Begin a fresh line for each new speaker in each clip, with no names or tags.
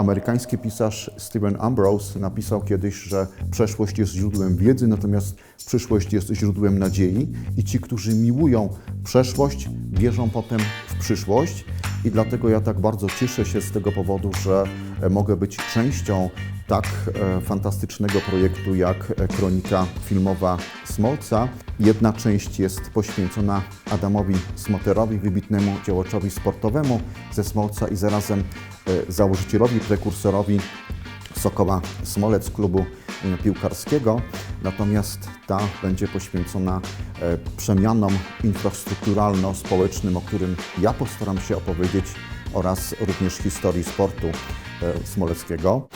Amerykański pisarz Stephen Ambrose napisał kiedyś, że przeszłość jest źródłem wiedzy, natomiast przyszłość jest źródłem nadziei i ci, którzy miłują przeszłość, wierzą potem w przyszłość i dlatego ja tak bardzo cieszę się z tego powodu, że e, mogę być częścią tak e, fantastycznego projektu jak e, kronika filmowa Smolca. Jedna część jest poświęcona Adamowi Smoterowi, wybitnemu działaczowi sportowemu ze Smolca i zarazem założycielowi, prekursorowi Sokoła Smolec klubu e, piłkarskiego. Natomiast ta będzie poświęcona e, przemianom infrastrukturalno-społecznym, o którym ja postaram się opowiedzieć oraz również historii sportu smoleckiego.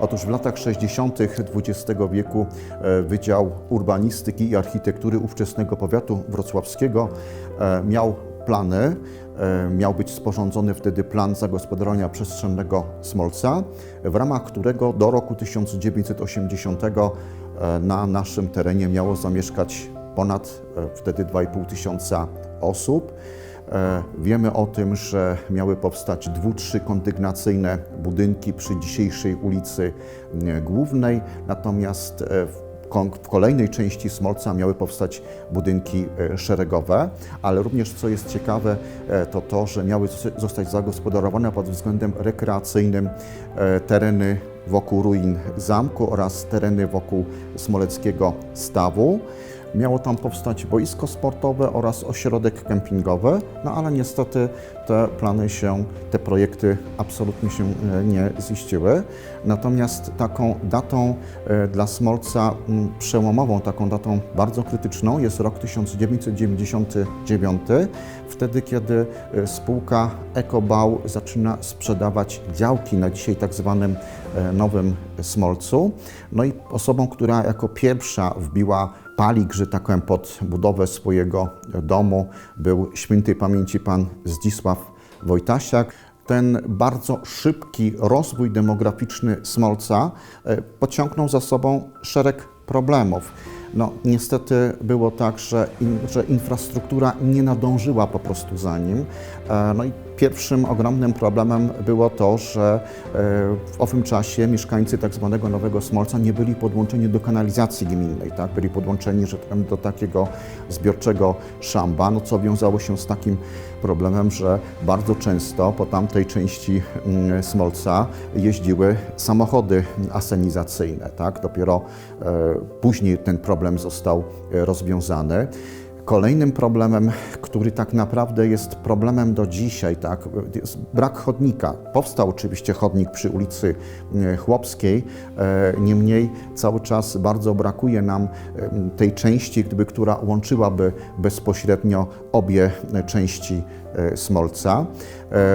Otóż w latach 60. XX wieku Wydział Urbanistyki i Architektury ówczesnego powiatu wrocławskiego miał plany. e, Miał być sporządzony wtedy plan zagospodarowania przestrzennego Smolca, w ramach którego do roku 1980 e, na naszym terenie miało zamieszkać ponad e, wtedy 2,5 tysiąca osób. Wiemy o tym, że miały powstać dwu, trzy kondygnacyjne budynki przy dzisiejszej ulicy Głównej, natomiast w w kolejnej części Smolca miały powstać budynki e, szeregowe, ale również co jest ciekawe, e, to to, że miały zos- zostać zagospodarowane pod względem rekreacyjnym e, tereny wokół ruin zamku oraz tereny wokół smoleckiego stawu. Miało tam powstać boisko sportowe oraz ośrodek kempingowy, no ale niestety te plany się, te projekty absolutnie się e, nie ziściły. Natomiast taką datą e, dla Smolca przełomową, taką datą bardzo krytyczną jest rok 1999, wtedy kiedy e, spółka Ekobał zaczyna sprzedawać działki na dzisiaj tak zwanym e, Nowym Smolcu. No i osobą, która jako pierwsza wbiła palik, że tak powiem, pod budowę swojego domu był świętej pamięci pan Zdzisław Wojtasiak. Ten bardzo szybki rozwój demograficzny Smolca e, pociągnął za sobą szereg problemów. No, niestety było tak, że, in, że infrastruktura nie nadążyła po prostu za nim. E, No i pierwszym ogromnym problemem było to, że e, w owym czasie mieszkańcy tak zwanego Nowego Smolca nie byli podłączeni do kanalizacji gminnej, tak? byli podłączeni że tak do takiego zbiorczego szamba, no, co wiązało się z takim problemem, że bardzo często po tamtej części mm, Smolca jeździły samochody asenizacyjne. Tak? Dopiero e, później ten problem został e, rozwiązany. Kolejnym problemem, który tak naprawdę jest problemem do dzisiaj, tak, jest brak chodnika. Powstał oczywiście chodnik przy ulicy e, Chłopskiej, e, niemniej cały czas bardzo brakuje nam tej części, gdyby, która łączyłaby bezpośrednio obie części Smolca.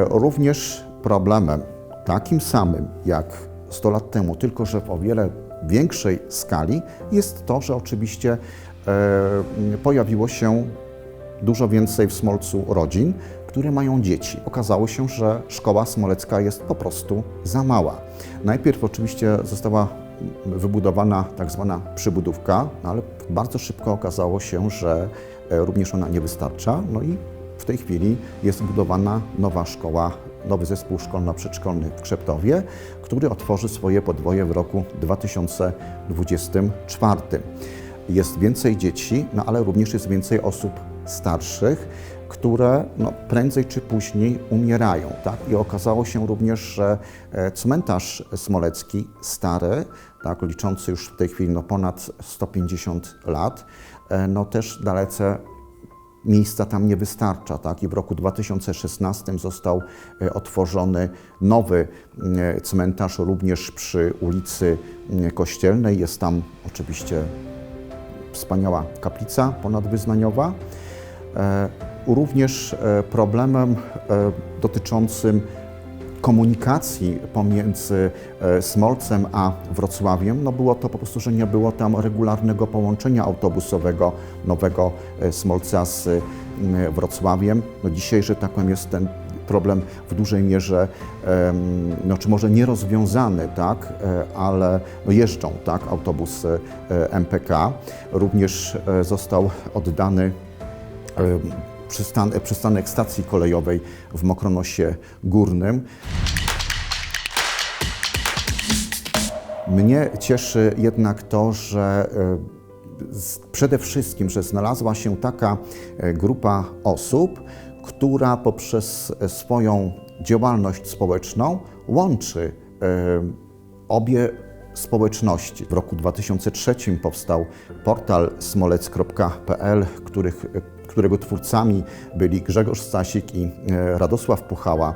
Również problemem takim samym jak 100 lat temu, tylko że w o wiele większej skali, jest to, że oczywiście e, pojawiło się dużo więcej w Smolcu rodzin, które mają dzieci. Okazało się, że szkoła smolecka jest po prostu za mała. Najpierw oczywiście została wybudowana tak zwana przybudówka, no ale bardzo szybko okazało się, że e, również ona nie wystarcza. No i w tej chwili jest budowana nowa szkoła, nowy zespół szkolno-przedszkolny w Krzeptowie, który otworzy swoje podwoje w roku 2024. Jest więcej dzieci, no ale również jest więcej osób starszych, które no, prędzej czy później umierają. Tak? I okazało się również, że e, cmentarz smolecki, stary, tak, liczący już w tej chwili no, ponad 150 lat, e, no też dalece miejsca tam nie wystarcza. Tak? I w roku 2016 został e, otworzony nowy e, cmentarz, również przy ulicy e, Kościelnej. Jest tam oczywiście wspaniała kaplica ponadwyznaniowa. Również problemem dotyczącym komunikacji pomiędzy e, Smolcem a Wrocławiem, no było to po prostu, że nie było tam regularnego połączenia autobusowego Nowego e, Smolca z Wrocławiem. No dzisiaj, że tak powiem, jest ten problem w dużej mierze, no, czy może nierozwiązany, tak, e, ale no, jeżdżą tak, autobusy MPK. Również został oddany przystan przystanek stacji kolejowej w Mokronosie Górnym. Mnie cieszy jednak to, że e, przede wszystkim, że znalazła się taka e, grupa osób, która poprzez e, swoją działalność społeczną łączy obie społeczności. W roku 2003 powstał portal smolec.pl, których, którego twórcami byli Grzegorz Stasik i e, Radosław Puchała.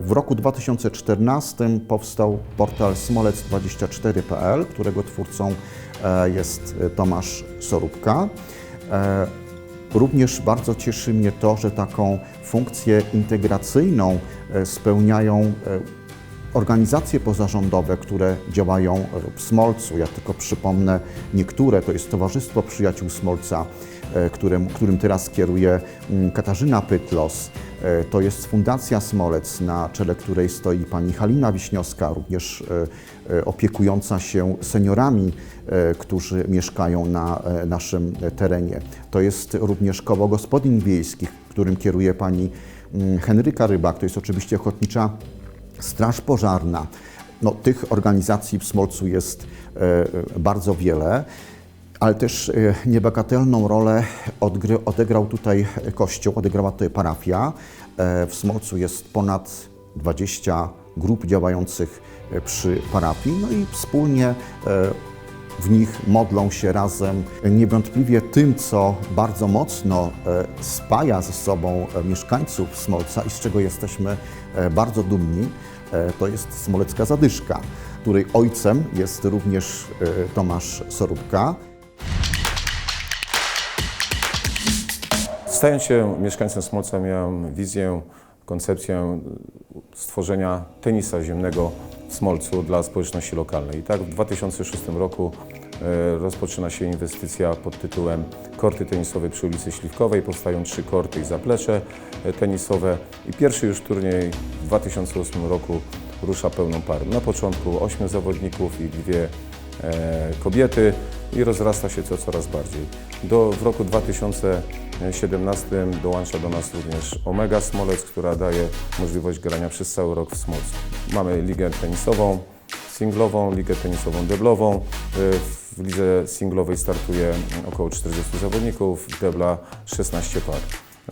W roku 2014 powstał portal smolec24.pl, którego twórcą e, jest e, Tomasz Sorubka. Również bardzo cieszy mnie to, że taką funkcję integracyjną spełniają organizacje pozarządowe, które działają w Smolcu. Ja tylko przypomnę niektóre. To jest Towarzystwo Przyjaciół Smolca, e, którym, którym teraz kieruje mm, Katarzyna Pytlos. E, To jest Fundacja Smolec, na czele której stoi pani Halina Wiśniowska, również e, opiekująca się seniorami, którzy mieszkają na naszym terenie. To jest również Koło Gospodyń Wiejskich, którym kieruje pani mm, Henryka Rybak. To jest oczywiście Ochotnicza Straż Pożarna. No, tych organizacji w Smolcu jest e, bardzo wiele, ale też e, niebagatelną rolę odegrał tutaj Kościół, odegrała tutaj parafia. E, w Smolcu jest ponad 20 grup działających przy parafii, no i wspólnie w nich modlą się razem. Niewątpliwie tym, co bardzo mocno spaja ze sobą mieszkańców Smolca i z czego jesteśmy bardzo dumni, to jest Smolecka Zadyszka, której ojcem jest również e, Tomasz Sorubka.
Stając się mieszkańcem Smolca miałem wizję, koncepcję stworzenia tenisa ziemnego w Smolcu dla społeczności lokalnej. I tak w 2006 roku e, rozpoczyna się inwestycja pod tytułem korty tenisowe przy ulicy Śliwkowej. Powstają trzy korty i zaplecze e, tenisowe i pierwszy już turniej w 2008 roku rusza pełną parą. Na początku ośmiu zawodników i dwie e, kobiety i rozrasta się to coraz bardziej. Do, w roku 2017 dołącza do nas również Omega Smolec, która daje możliwość grania przez cały rok w Smolcu. Mamy ligę tenisową, singlową, ligę tenisową deblową. W lidze singlowej startuje około 40 zawodników, debla 16 par.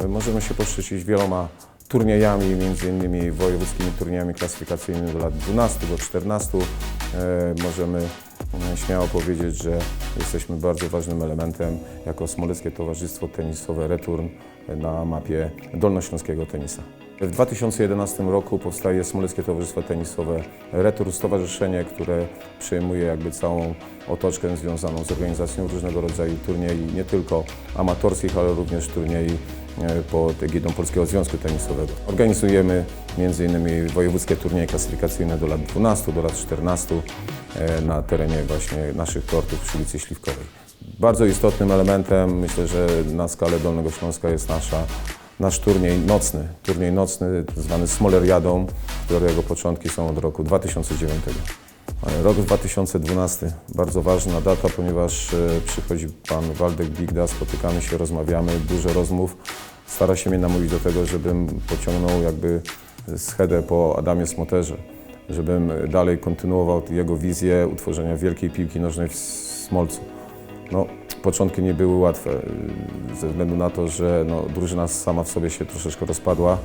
Możemy się poszczycić wieloma turniejami, innymi wojewódzkimi turniejami klasyfikacyjnymi do lat 12 do 14. E, Możemy e, śmiało powiedzieć, że jesteśmy bardzo ważnym elementem jako Smoleckie Towarzystwo Tenisowe Return na mapie dolnośląskiego tenisa. W 2011 roku powstaje Smoleckie Towarzystwo Tenisowe Retur, stowarzyszenie, które przejmuje jakby całą otoczkę związaną z organizacją różnego rodzaju turniej, nie tylko amatorskich, ale również turniej e, pod egidą Polskiego Związku Tenisowego. Organizujemy m.in. wojewódzkie turnieje klasyfikacyjne do lat 12, do lat 14 e, na terenie właśnie naszych kortów przy ulicy Śliwkowej. Bardzo istotnym elementem, myślę, że na skalę Dolnego Śląska jest nasza nasz turniej nocny, turniej nocny zwany Smoleriadą, którego początki są od roku 2009. Ale Rok 2012, bardzo ważna data, ponieważ e, przychodzi pan Waldek Bigda, spotykamy się, rozmawiamy, dużo rozmów. Stara się mnie namówić do tego, żebym pociągnął jakby schedę po Adamie Smoterze, żebym dalej kontynuował jego wizję utworzenia wielkiej piłki nożnej w Smolcu. No, początki nie były łatwe, y, ze względu na to, że no, drużyna sama w sobie się troszeczkę rozpadła.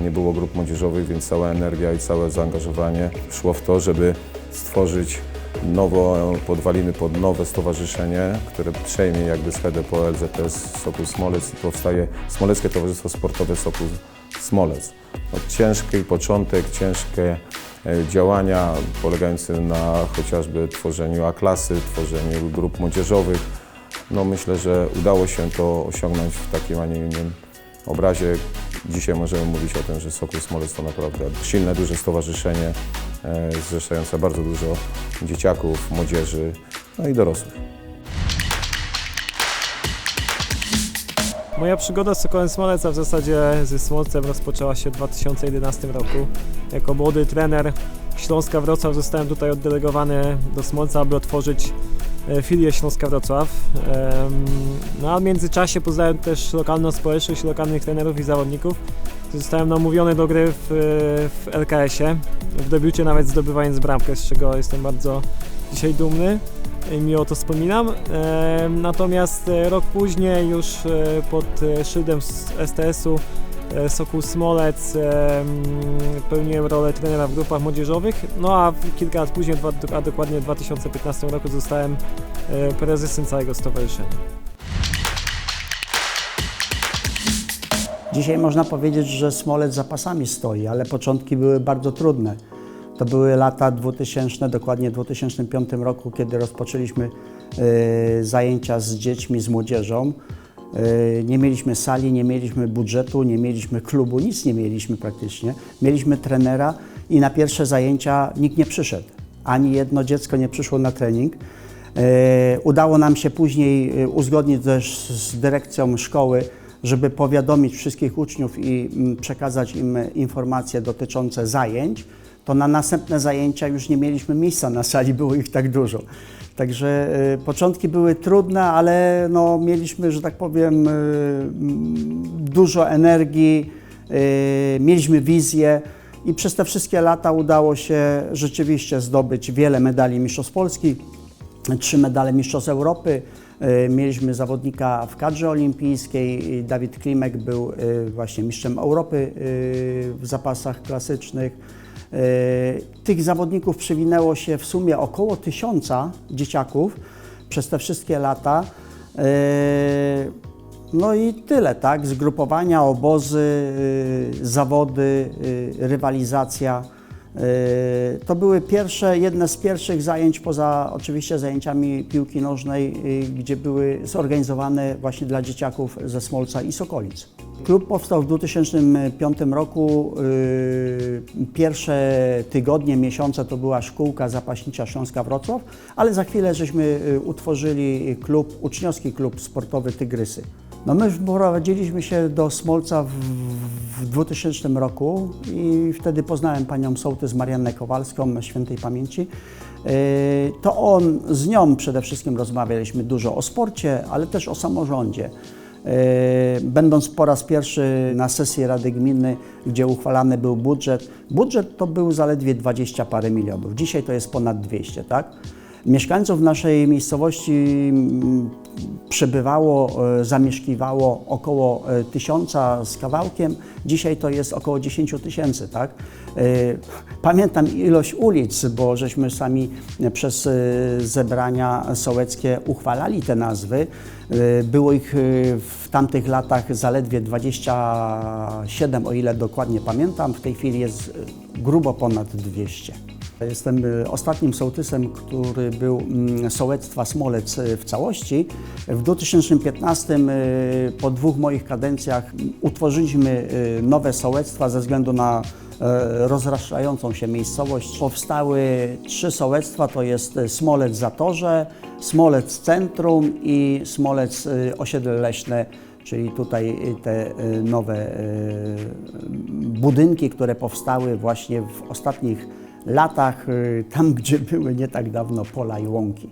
Nie było grup młodzieżowych, więc cała energia i całe zaangażowanie szło w to, żeby stworzyć nowo, podwaliny pod nowe stowarzyszenie, które przejmie jakby schedę po LZS Sokół Smolec i powstaje Smoleckie Towarzystwo Sportowe Sokół Smolec. No, ciężki początek, ciężkie e, działania polegające na chociażby tworzeniu A-klasy, tworzeniu grup młodzieżowych. No myślę, że udało się to osiągnąć w takim, a nie innym obrazie. Dzisiaj możemy mówić o tym, że Sokół Smolec to naprawdę silne, duże stowarzyszenie, e, zrzeszające bardzo dużo dzieciaków, młodzieży, no i dorosłych.
Moja przygoda z Sokołem Smolec, a w zasadzie ze Smolcem rozpoczęła się w 2011 roku. Jako młody trener Śląska Wrocław zostałem tutaj oddelegowany do Smolca, aby otworzyć filię Śląska Wrocław. No a w międzyczasie poznałem też lokalną społeczność, lokalnych trenerów i zawodników. Zostałem namówiony do gry w, w LKS-ie, w debiucie nawet zdobywając bramkę, z czego jestem bardzo dzisiaj dumny i miło to wspominam. Natomiast e, rok później już e, pod e, szyldem STS-u e, Sokół Smolec em, pełniłem rolę trenera w grupach młodzieżowych, no a kilka lat później, a dokładnie w 2015 roku zostałem e, prezesem całego stowarzyszenia.
Dzisiaj można powiedzieć, że Smolec za pasami stoi, ale początki były bardzo trudne. To były lata 2000, dokładnie w 2005 roku, kiedy rozpoczęliśmy e, zajęcia z dziećmi, z młodzieżą. E, nie mieliśmy sali, nie mieliśmy budżetu, nie mieliśmy klubu, nic nie mieliśmy praktycznie. Mieliśmy trenera i na pierwsze zajęcia nikt nie przyszedł. Ani jedno dziecko nie przyszło na trening. E, Udało nam się później e, uzgodnić też z dyrekcją szkoły, żeby powiadomić wszystkich uczniów i mm, przekazać im informacje dotyczące zajęć, to na następne zajęcia już nie mieliśmy miejsca na sali, było ich tak dużo. Także e, początki były trudne, ale no, mieliśmy, że tak powiem, mm, dużo energii, e, mieliśmy wizję i przez te wszystkie lata udało się rzeczywiście zdobyć wiele medali Mistrzostw Polski, trzy medale Mistrzostw Europy. Mieliśmy zawodnika w kadrze olimpijskiej. Dawid Klimek był właśnie mistrzem Europy w zapasach klasycznych. E, Tych zawodników przywinęło się w sumie około tysiąca dzieciaków przez te wszystkie lata. E, No i tyle, tak? Zgrupowania, obozy, y, zawody, rywalizacja. To były pierwsze, jedne z pierwszych zajęć, poza oczywiście zajęciami piłki nożnej, gdzie były zorganizowane właśnie dla dzieciaków ze Smolca i Sokolic. Klub powstał w 2005 roku. y, Pierwsze tygodnie, miesiące to była szkółka zapaśnicza Śląska Wrocław, ale za chwilę żeśmy y, utworzyli klub, uczniowski klub sportowy Tygrysy. No my wprowadziliśmy się do Smolca w, w 2000 roku i wtedy poznałem panią sołtys Mariannę Kowalską, świętej pamięci. Yy, To on, z nią przede wszystkim rozmawialiśmy dużo o sporcie, ale też o samorządzie. Yy, Będąc po raz pierwszy na sesji Rady Gminy, gdzie uchwalany był budżet, budżet to był zaledwie 20 parę milionów. Dzisiaj to jest ponad 200, tak? Mieszkańców naszej miejscowości mm, przebywało, e, zamieszkiwało około e, tysiąca z kawałkiem. Dzisiaj to jest około 10 tysięcy, tak? E, Pamiętam ilość ulic, bo żeśmy sami przez zebrania sołeckie uchwalali te nazwy. Było ich w tamtych latach zaledwie 27, o ile dokładnie pamiętam. W tej chwili jest grubo ponad 200. Jestem y, ostatnim sołtysem, który był mm, sołectwa Smolec y, w całości. W 2015 y, po dwóch moich kadencjach utworzyliśmy nowe sołectwa ze względu na e, rozrastającą się miejscowość. Powstały trzy sołectwa, to jest Smolec Zatorze, Smolec Centrum i Smolec Osiedle Leśne czyli tutaj te nowe budynki, które powstały właśnie w ostatnich latach, y, tam gdzie były nie tak dawno pola i łąki.